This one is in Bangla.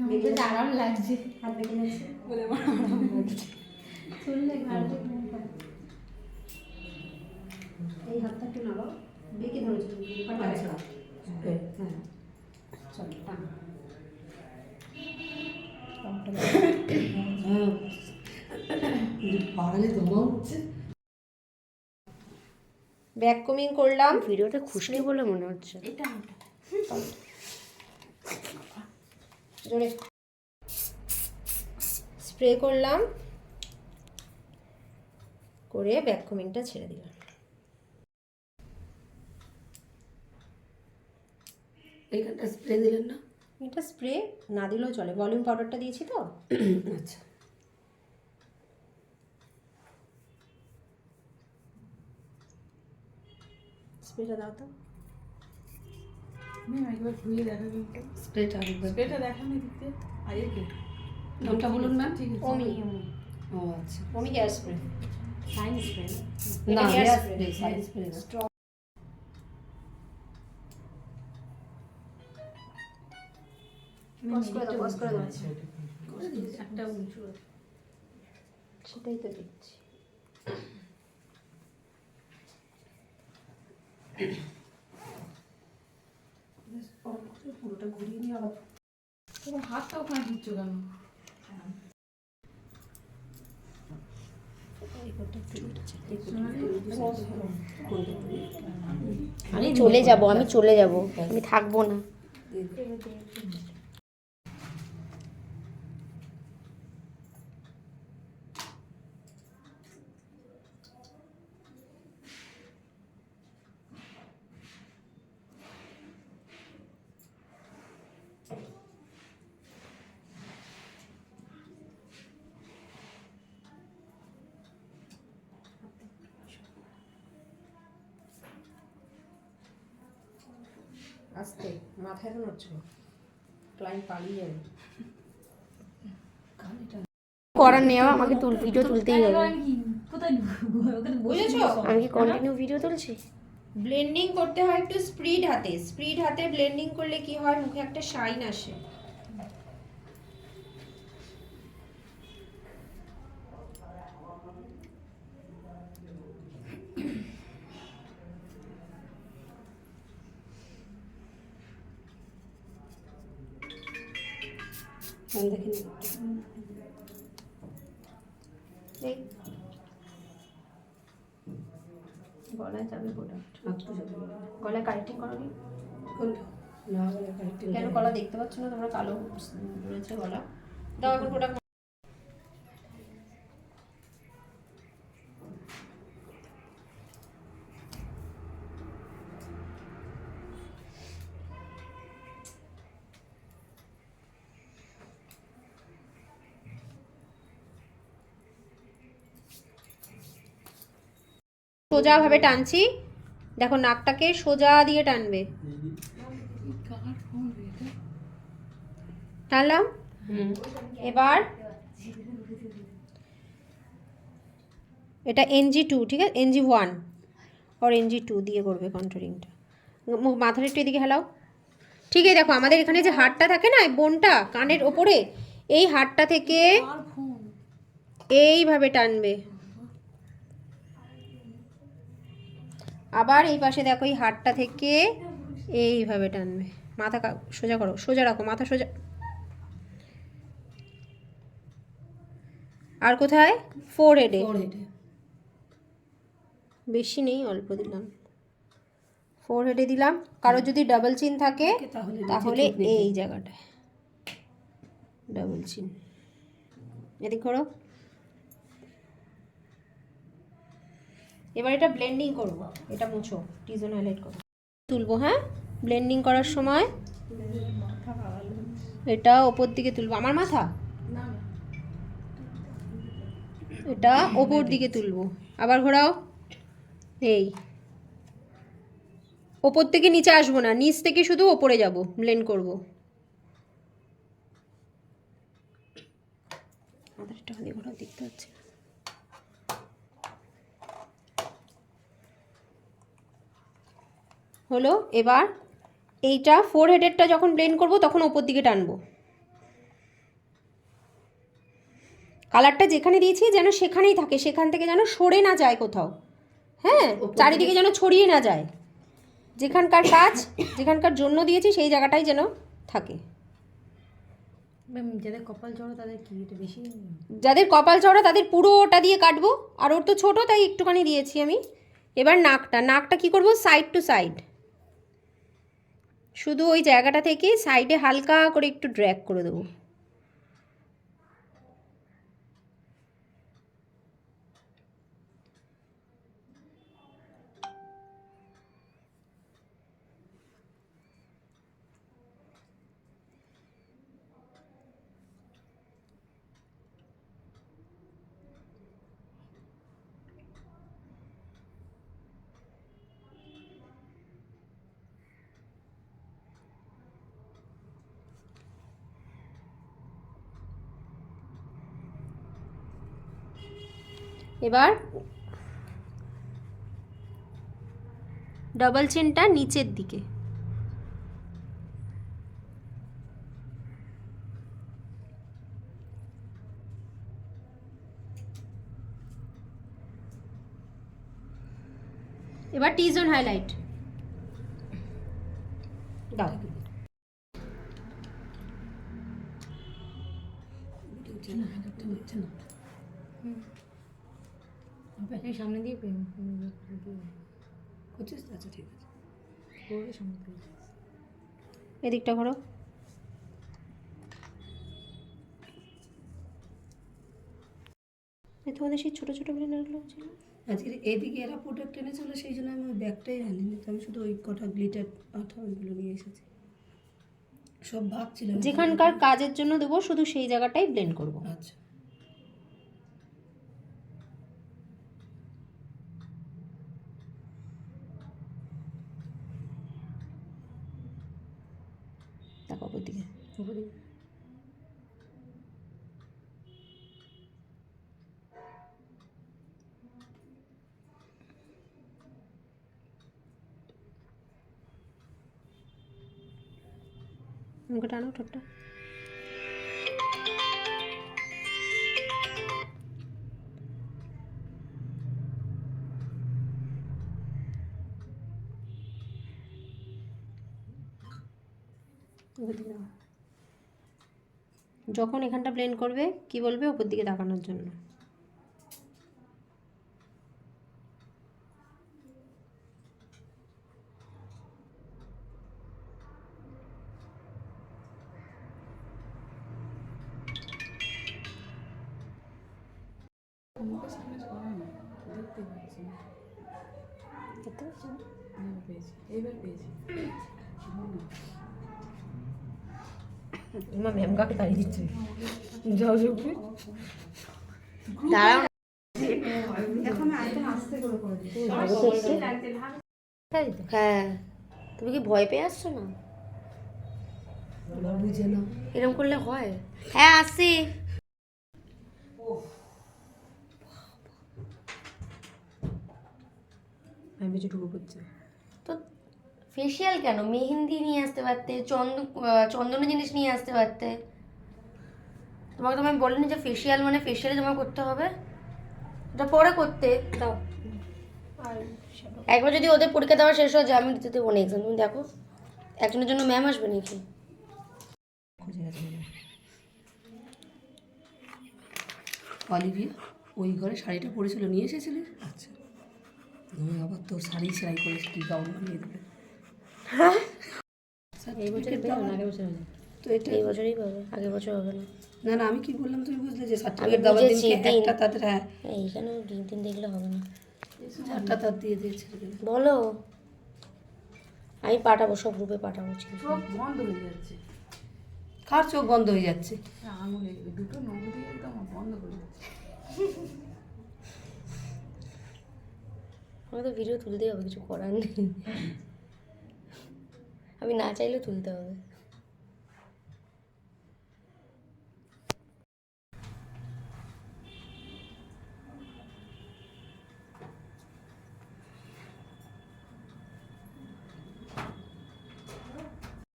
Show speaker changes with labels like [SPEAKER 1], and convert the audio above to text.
[SPEAKER 1] আরাম লাগছে।
[SPEAKER 2] হাত বেঁকে যাচ্ছে
[SPEAKER 1] বলে আমার আরাম লাগছে
[SPEAKER 2] চললে ঘাড়ে এই হাতটা একটু নাড়াও বেঁকে ধরেছো পাটা
[SPEAKER 3] আচ্ছা।
[SPEAKER 2] হ্যাঁ। চলো টান।
[SPEAKER 3] হ্যাঁ পাগলে দমা উঠছে
[SPEAKER 2] ব্যাক কমিং করলাম।
[SPEAKER 4] ভিডিওটা খুশকি বলে মনে হচ্ছে।
[SPEAKER 1] এটা
[SPEAKER 2] জোরে। স্প্রে করলাম। করে ব্যাককুমিনটা ছেড়ে দিলাম।
[SPEAKER 3] এইখানটা স্প্রে দিলেন না?
[SPEAKER 2] এটা স্প্রে না দিলেও চলে। ভলিউম পাউডারটা দিয়েছি তো।
[SPEAKER 3] আচ্ছা।
[SPEAKER 2] স্প্রেটা দাও তো।
[SPEAKER 1] ম্যাম একবার ঘুরিয়ে দেখাবেন তো
[SPEAKER 3] স্প্রেটা আরেকবার
[SPEAKER 1] স্প্রেটা দেখানো
[SPEAKER 3] নামটা বলুন ম্যাম
[SPEAKER 1] ঠিক আছে।
[SPEAKER 2] ওমি ওমি।
[SPEAKER 3] ও আচ্ছা।
[SPEAKER 2] ওমি হেয়ার স্প্রে। শাইন স্প্রে
[SPEAKER 3] না?
[SPEAKER 2] হেয়ার স্প্রে
[SPEAKER 3] স্প্রে
[SPEAKER 2] সেটাই তো দিচ্ছি
[SPEAKER 3] পুরোটা ঘুরিয়ে নিয়ে আবার
[SPEAKER 1] তোমার হাতটা ওখানে দিচ্ছ কেন?
[SPEAKER 4] আমি চলে যাব আমি চলে যাব আমি থাকব না।
[SPEAKER 2] আস্তে মাথায় তো নড়ছে না। ক্লায়েন্ট পালিয়ে যাবে
[SPEAKER 4] করার নেওয়া আমাকে তুল ভিডিও তুলতেই হবে।
[SPEAKER 1] কোথায়
[SPEAKER 2] বুঝেছ?
[SPEAKER 4] আমি কি কন্টিনিউ ভিডিও তুলছি?
[SPEAKER 2] ব্লেন্ডিং করতে হয় একটু স্প্রিড হাতে। স্প্রিড হাতে ব্লেন্ডিং করলে কি হয়? মুখে একটা শাইন আসে।
[SPEAKER 3] ম্যাম দেখে নিন।
[SPEAKER 2] এই। গলায় যাবে প্রোডাক্ট গলায় কারেক্টিং করো নি
[SPEAKER 3] কোনটা? না বলে কারেক্ট
[SPEAKER 2] কেন গলা দেখতে পাচ্ছ না তোমরা কালো রয়েছে গলা। দাও এখন প্রোডাক্ট সোজাভাবে টানছি। দেখো নাকটাকে সোজা দিয়ে টানবে। টানলাম। এবার এটা এনজি টু ঠিক আছে? এনজি ওয়ান আর এনজি টু দিয়ে করবে কন্ট্রোলিংটা মাথার একটু এদিকে হেলাও। ঠিক আছে দেখো আমাদের এখানে যে হাড়টা থাকে না বোনটা কানের ওপরে এই হাড়টা থেকে এইভাবে টানবে। আবার এই পাশে দেখো এই হাড়টা থেকে এইভাবে টানবে। মাথা সোজা করো সোজা রাখো মাথা সোজা। আর কোথায়? ফোর হেডে বেশি নেই অল্প দিলাম। ফোর হেডে দিলাম। কারও যদি ডাবল চিন থাকে
[SPEAKER 3] তাহলে
[SPEAKER 2] তাহলে এই জায়গাটায়। ডাবল চিন এদিক করো। এবার এটা ব্লেন্ডিং করব। এটা মুছো টিজন হাইলাইট করো। তুলবো হ্যাঁ? ব্লেন্ডিং করার সময় এটা ওপর দিকে তুলবো। আমার মাথা? এটা ওপর দিকে তুলবো। আবার ঘোরাও। এই। ওপর থেকে নিচে আসব না নিচ থেকে শুধু ওপরে যাব ব্লেন্ড করব। একটুখানি ঘোরাও দেখতে পাচ্ছি হলো এবার এইটা ফোর হেডেরটা যখন ব্লেন্ড করব তখন ওপর দিকে টানবো। কালারটা যেখানে দিয়েছি যেন সেখানেই থাকে সেখান থেকে যেন সরে না যায় কোথাও। হ্যাঁ চারিদিকে যেন ছড়িয়ে না যায়। যেখানকার কাজ যেখানকার জন্য দিয়েছি সেই জায়গাটাই যেন থাকে।
[SPEAKER 1] যাদের কপাল চড়ো তাদের কি বেশি?
[SPEAKER 2] যাদের কপাল চড়া তাদের পুরো ওটা দিয়ে কাটবো। আর ওর তো ছোটো তাই একটুখানি দিয়েছি আমি। এবার নাকটা নাকটা কি করব? সাইড টু সাইড শুধু ওই জায়গাটা থেকে সাইডে হালকা করে একটু ড্র্যাগ করে দেবো। এবার ডাবল চেনটা নিচের দিকে। এবার টি জোন হাইলাইট দাও
[SPEAKER 3] না না
[SPEAKER 1] এই সামনে দিয়ে
[SPEAKER 3] করছিস আচ্ছা ঠিক আছে।
[SPEAKER 1] করবে সামনে দিয়ে
[SPEAKER 2] এদিকটা করো এই তোমাদের সেই ছোটো ছোটো ব্লেন্ডারগুলো ছিল
[SPEAKER 3] আজকে এইদিকে এরা প্রোডাক্ট এনেছিল সেই জন্য আমি ওই ব্যাগটাই আনিনি। তো আমি শুধু ওই কটা গ্লিটার আঠা ওইগুলো নিয়ে এসেছি। সব ভাবছিলাম
[SPEAKER 2] যেখানকার কাজের জন্য দেবো শুধু সেই জায়গাটাই ব্লেন্ড করব।
[SPEAKER 3] আচ্ছা।
[SPEAKER 2] দেখো ওপর দিকে মুখে টানো ঠোঁটটা। যখন এখানটা ব্লেন্ড করবে কি বলবে? ওপর দিকে তাকানোর জন্য।
[SPEAKER 1] পেয়েছি। এবার পেয়েছি।
[SPEAKER 4] মা ম্যাম কাকে তাড়িয়ে দিচ্ছে
[SPEAKER 1] যাও চুপি
[SPEAKER 4] দাঁড়াও হ্যাঁ তুমি কি ভয় পেয়ে আসছো না
[SPEAKER 3] বুঝে না
[SPEAKER 4] এরকম করলে হয় হ্যাঁ আসছি
[SPEAKER 1] আমি বেশি ঢুকে পড়ছি
[SPEAKER 4] তো ফেসিয়াল কেন? মেহেন্দি নিয়ে আসতে পারতে চন্দ চন্দনের জিনিস নিয়ে আসতে পারতে। তোমাকে তো আমি বলিনি যে ফেসিয়াল মানে ফেসিয়ালে জমা করতে হবে। ওটা পরে করতে।
[SPEAKER 2] দাও।
[SPEAKER 4] একবার যদি ওদের পরীক্ষা দেওয়া শেষ হয়ে যায় আমি দিতে দেবো না এক্সাম তুমি দেখো একজনের জন্য ম্যাম আসবে নাকি?
[SPEAKER 3] অলিভিয়া ওই ঘরে শাড়িটা পরেছিল নিয়ে এসেছিলিস আচ্ছা। তুমি আবার তোর শাড়ি সেলাই করে কি গাউন বানিয়ে দেবে।
[SPEAKER 1] এই বছর পেয়ে না আগের বছর হয়েছে
[SPEAKER 3] তো এটা
[SPEAKER 4] এই বছরই পাবে আগের বছর হবে না।
[SPEAKER 3] না না আমি কি বললাম তুমি বুঝলে যে সার্টিফিকেট দেওয়ার
[SPEAKER 4] বুঝেছি,
[SPEAKER 3] দিনকে
[SPEAKER 4] দিন।
[SPEAKER 3] একটা তাদের হ্যাঁ।
[SPEAKER 4] এইখানে দিন দিন দেখলে হবে না?
[SPEAKER 3] চারটা তার দিয়ে দিয়েছে
[SPEAKER 4] বলো। আমি পাঠাবো সব গ্রুপে পাঠাবো
[SPEAKER 1] চোখ বন্ধ হয়ে যাচ্ছে।
[SPEAKER 3] কার চোখ বন্ধ হয়ে যাচ্ছে?
[SPEAKER 1] আঙুলে দুটো নখ একদম বন্ধ করে যাচ্ছে
[SPEAKER 4] আমাকে তো ভিডিও তুলতেই হবে কিছু করার নেই। আমি না চাইলেও তুলতে হবে।